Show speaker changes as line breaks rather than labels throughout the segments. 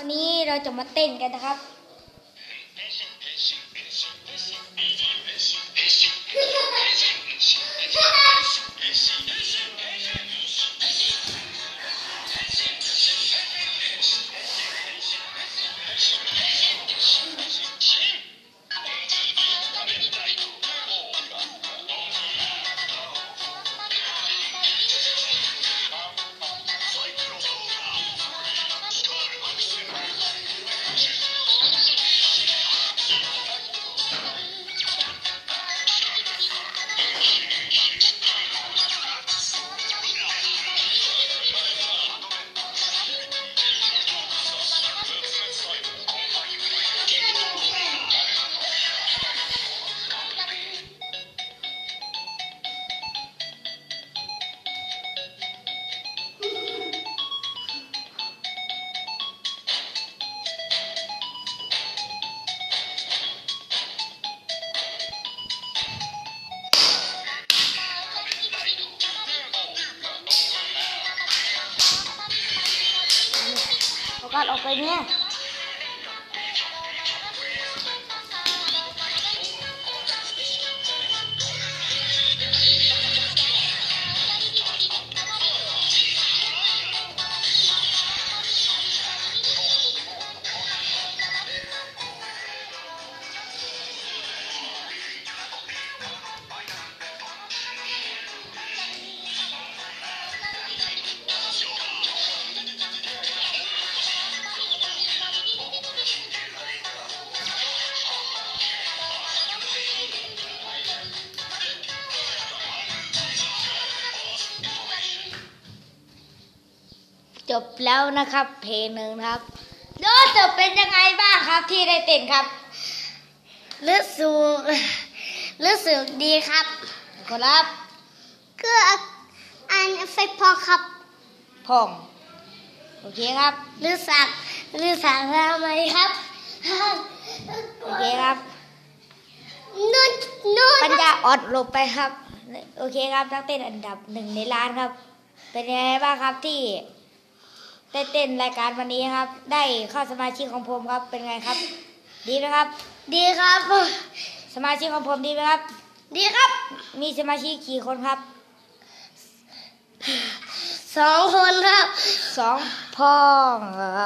วันนี้เราจะมาเต้นกันนะครับ กัดออกไปเนี่ย บแล้วนะครับ เพลงหนึ่งนะครับรู้สึกเป็นยังไงบ้างครับที่ได้เต้นครับ
รู้สึกรู้สึกดีครับ
ครับ
ก็อันเฟกพอครับ
พ่องโอเคครับ
รู้สักรู้สักทำไมครับ
โอเคครับ
นุ่นนุ่น
ปัญญาอ่อนหลบไปครับ โอเคครับนักเต้นอันดับหนึ่งในล้านครับ เป็นยังไงบ้างครับที่ ได้เต้นรายการวันนี้ครับ ได้เข้าสมาชิกของผมครับเป็นไงครับ ดีไหมครับ
ดีครับ
สมาชิกของผมดีไหมครับ
ดีครับ
มีสมาชิกกี่คนครับ
สองคนครับ
สองพ่องเหรอ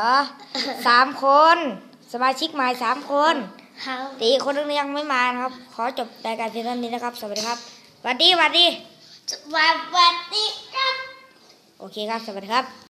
สามคน สมาชิกใหม่สามคน
ครับ
แต่อีกคนนึงยังไม่มานะครับ ขอจบรายการเพียงเท่านี้นะครับ สวัสดีครับสวัสดีสวัสดี
สวัสดีครับ
โอเคครับ สวัสดีครับ